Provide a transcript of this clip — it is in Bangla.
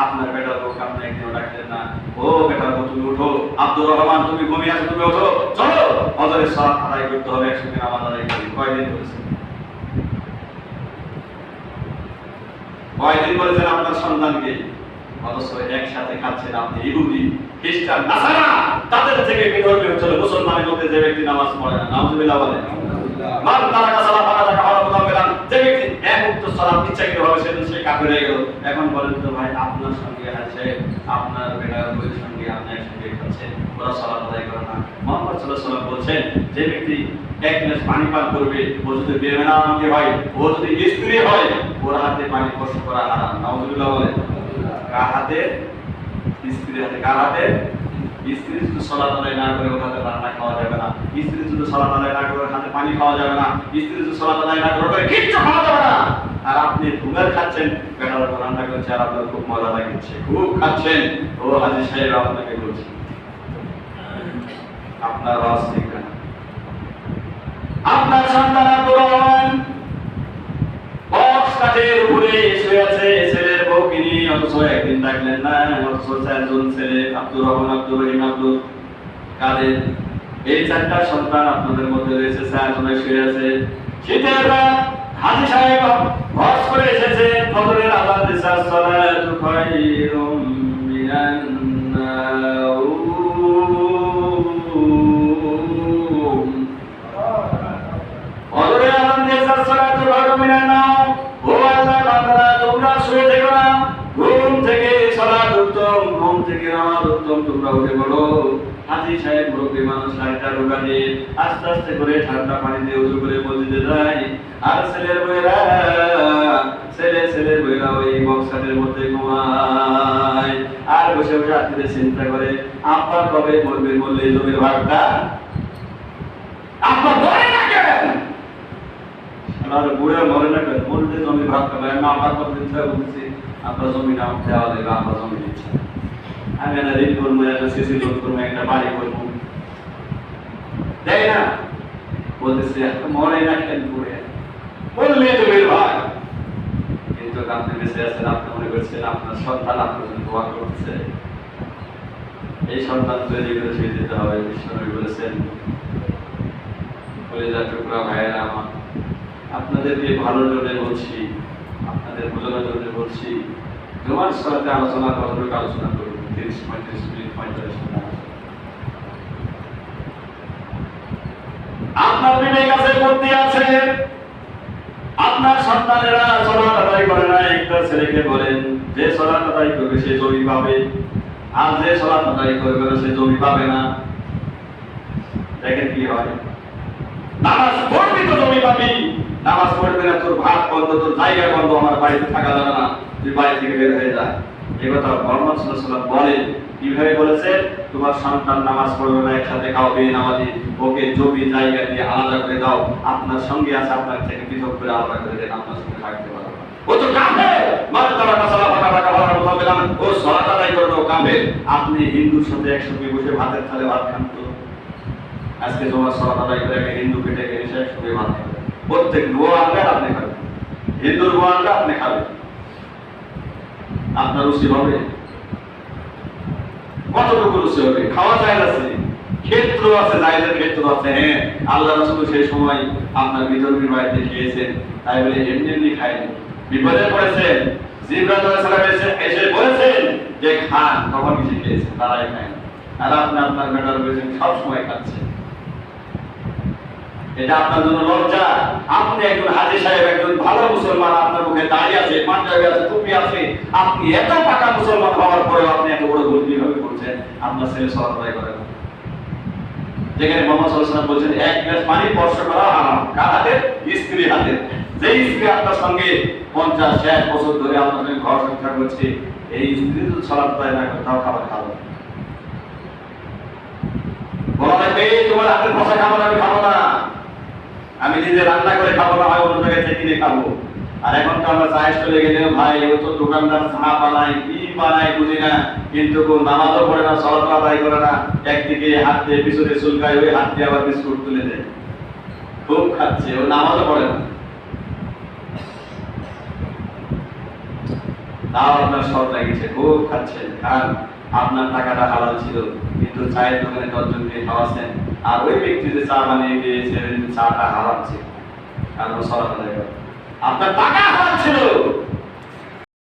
আপনার বউ বেটার তুমি উঠো আব্দুর রহমান তুমি ঘুমিয়ে আছো তুমি ওঠো চলো ফজরের সালাত আদায় করতে হবে একসঙ্গে নামাজ আদায় করি কয়দিন করেছে কয়দিন বলেছেন আপনার সন্তানকে অথচ একসাথে খাচ্ছেন আপনি ইহুদি খ্রিস্টান নাসারা তাদের থেকে বিধর্মী হচ্ছিল মুসলমানের মধ্যে যে ব্যক্তি নামাজ পড়ে না নাউজুবিল্লাহ বলে। মান তারা মুতাম্মিলান যে উক্ত সালাত ইচ্ছাকৃত ভাবে সেদিন সে কাফের হয়ে গেল। এখন বলেন তো ভাই, আপনার সঙ্গে আছে, আপনার বেটার বইয়ের সঙ্গে আপনি একসঙ্গে খাচ্ছেন ওরা সালাত আদায় করে না। মোহাম্মদ সাল্লাল্লাহু আলাইহি ওয়াসাল্লাম বলছেন, যে ব্যক্তি এক গ্লাস পানি পান করবে, ও যদি বেমেনামকে হয়, ও যদি স্ত্রী হয়, ওর হাতে পানি স্পর্শ করা হারাম। নাউজুবিল্লাহ বলে কার হাতে? স্ত্রীর হাতে। কার হাতে? স্ত্রী যদি সলাত আদায় না করে ওর হাতে রান্না খাওয়া যাবে না। স্ত্রী যদি সলাত আদায় না করে হাতে পানি খাওয়া যাবে না। স্ত্রী যদি সলাত আদায় না করে কিচ্ছু খাওয়া যাবে না। খাচ্ছেন? রান্না করছে আর আপনার খুব মজা লাগছে খুব খাচ্ছেন। ও হাজি সাহেব, আপনাকে বলছি। আপনার আপনার সন্তান আব্দুর রহমান বক্স কাঠের উপরে শুয়ে আছে ছেলের বউকে নিয়ে অথচ একদিন ডাকলেন না, অথচ চারজন ছেলে, আব্দুর রহমান আব্দুর রহিম আব্দুল কাদের। এই চারটা সন্তান আপনাদের মধ্যে রয়েছে, চারজনে শুয়ে আছে। শীতের হাজি সাহেব করে এসেছে। খায়রুম মিনান নাউম ফজরের আজান দিয়েছে সালাতু খায়রুম মিনান নাউম ও আল্লাহ বান্দারা তোমরা শুয়ে থেকো না নামাজ উত্তম তোমরা উঠে পড়ো হাজি সাহেব, মুরব্বী মানুষ লাইটটা ঢোকা দিয়ে আস্তে আস্তে করে ঠান্ডা পানি দিয়ে উজু করে মসজিদে যায়। আর ছেলের বইরা ছেলে, ছেলের বইরা ওই বক্সাটের মধ্যে ঘুমায়। আর বসে বসে রাত্রিতে চিন্তা করে, আব্বা কবে মরবে, মরলে জমির ভাগটা? আব্বা মরে না কেন? আর বুড়ে মরে না কেন? মরলে জমি ভাগ আমার কথা চিন্তা করছি আপনার জমি নাম দেওয়া দেবে আমার জমি দিচ্ছে আমি একটা ঋণ করব একটা সিসি লোন করব, একটা বাড়ি করব। দেয় না। বলতেছে একটা মরে না কেন বুড়ে বললে ভাগ কিন্তু আপনি বেঁচে আছেন আপনি মনে করছেন আপনার সন্তান আপনার দোয়া করতেছে। এই সন্তান তৈরি করে দিতে হবে বিশ্বনবী বলেছেন টুকরা ভাইয়েরা আমার, আপনাদেরকে ভালোর জন্য বলছি, আপনাদের বোঝানোর জন্য বলছি, তোমার সাথে আলোচনা কতটুকু আলোচনা তিরিশ পঁয়ত্রিশ মিনিট পঁয়তাল্লিশ মিনিট আপনার বিবেক আছে, বুদ্ধি আছে। আপনার সন্তানেরা সলাত আদায় করে না একটা ছেলেকে বলেন যে সলাত আদায় করবে, সে জমি পাবে। আর যে সলাত আদায় করবে না, সে জমি পাবে না। দেখেন কি হয়। নামাজ পড়বি তো জমি পাবি। নামাজ পড়বে না, তোর ভাত বন্ধ, তোর জায়গা বন্ধ, আমার বাড়িতে থাকা যাবে না। তুই বাড়ি থেকে বের হয়ে আপনি হিন্দুর সাথে একসঙ্গে বসে ভাতের থালে ভাত খান তো। আজকে তোমার সলাত করে একটা হিন্দু পেটে এসে একসঙ্গে ভাত খাবে। প্রত্যেক আপনি খাবেন। হিন্দুর আনবে আপনি খাবেন। আপনার রুচি হবে? কতটুকু রুচি হবে? খাওয়া যায় আছে? ক্ষেত্র আছে জায়গার ক্ষেত্র আছে। হ্যাঁ আল্লাহ রসুল সেই সময় আপনার বিতর্কীর বাড়িতে খেয়েছেন। তাই বলে এমনি এমনি খায়নি। বিপদে পড়েছেন। জিব্রাত এসে বলেছেন যে খান, তখন কিছু খেয়েছেন, তারাই খায় আর আপনি আপনার বেটার বলেছেন সব সময় খাচ্ছেন। এটা আপনার জন্য লজ্জা। আপনি একজন হাজি সাহেব, একজন ভালো মুসলমান, আপনার মুখে দাঁড়িয়ে আছে, পাঞ্জাবি আছে, টুপি আছে। আপনি এত পাকা মুসলমান হওয়ার পরেও আপনি এত বড় ভুল কীভাবে করছেন? আপনার ছেলে সলাত করে যেখানে মোহাম্মদ সাল্লাল্লাহু বলছেন, এক গ্লাস পানি স্পর্শ করা হারাম। কার হাতে? স্ত্রী হাতে। যে স্ত্রী আপনার সঙ্গে পঞ্চাশ, ষাট বছর ধরে আপনার সঙ্গে ঘর সংসার করছে, এই স্ত্রী যদি সলাত আদায় না, তাও খাবার খাবে বলা লাগবে তোমার হাতের বসা খাবার আমি খাব আমি নিজে রান্না করে খাব, না হয় অন্য জায়গায় কিনে খাব। আর এখন তো আমরা চায় চলে গেলে ভাই, ও তো দোকানদার, চা বানায় কি বানায়, বুঝি না। কিন্তু কোন নামাজও পড়ে না সলাত আদায় করে না। একদিকে হাত দিয়ে পিছনে চুলকায়, ওই হাত দিয়ে আবার বিস্কুট তুলে দেয়। খুব খাচ্ছে, ও নামাজও পড়ে না। তাও আপনার সব লাগিয়েছে খুব খাচ্ছেন খান। আপনার টাকাটা হালাল ছিল, কিন্তু চায়ের দোকানে দশজনকে খাওয়াচ্ছেন। আর ওই ব্যক্তি যে চা বানিয়ে দিয়েছে চাটা হারাচ্ছে ছিল। কারণ আপনার টাকা হারাল ছিল!